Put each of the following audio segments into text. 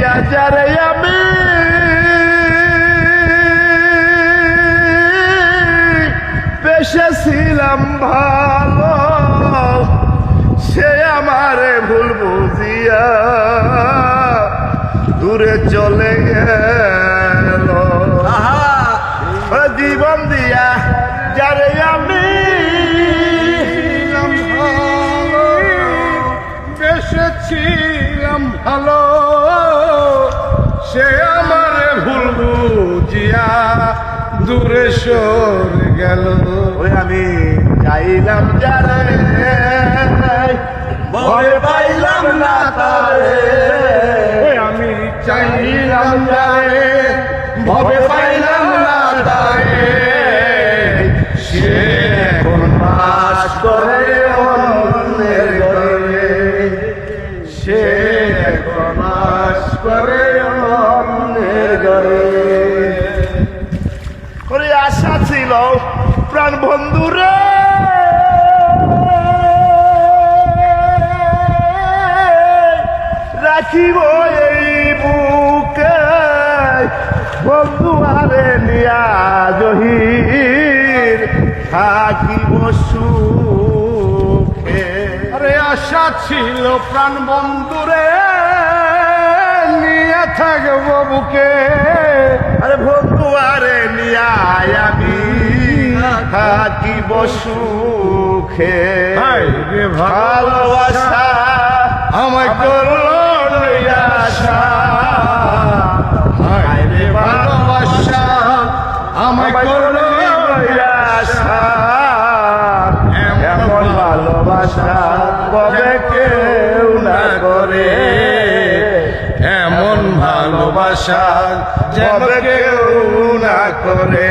দিয়া যারে আমি পেশেছিলাম ভালো সে আমারে ভুল বুঝিয়া দূরে চলে গেল। জীবন দিয়া যারে আমি বেসেছিলাম ভালো। বুঝিয়া দূরে সরে গেল। ওই আমি চাইলাম যারে ভয় পাইলাম না তারে। ওই আমি চাইলাম যারে ভবে পাইলাম না তারে। সে এখন বাস করে অন্যের ঘরে। সে এখন বাস করে অন্যের ঘরে। ছিল প্রাণ বন্ধুরে। রাখিব এই বুকে বন্ধু আরে নিয়া জহির থাকিব সুখে। আরে আশা ছিল প্রাণ বন্ধুরে নিয়ে থাকব বুকে। আরে বন্ধু আরে থাকিব সুখে। ভালোবাসা আমায় করল রে ভালোবাসা আমায় করল নিরাশা এমন ভালোবাসা কবে কেউ না করে। এমন ভালোবাসা যেন কেউ না করে।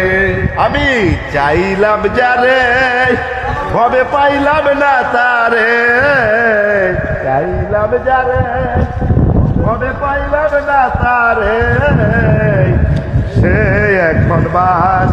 আমি চাইলাম যারে, ভবে পাইলাম না তারে। চাইলাম যারে, ভবে পাইলাম না তারে। সে এখন বাস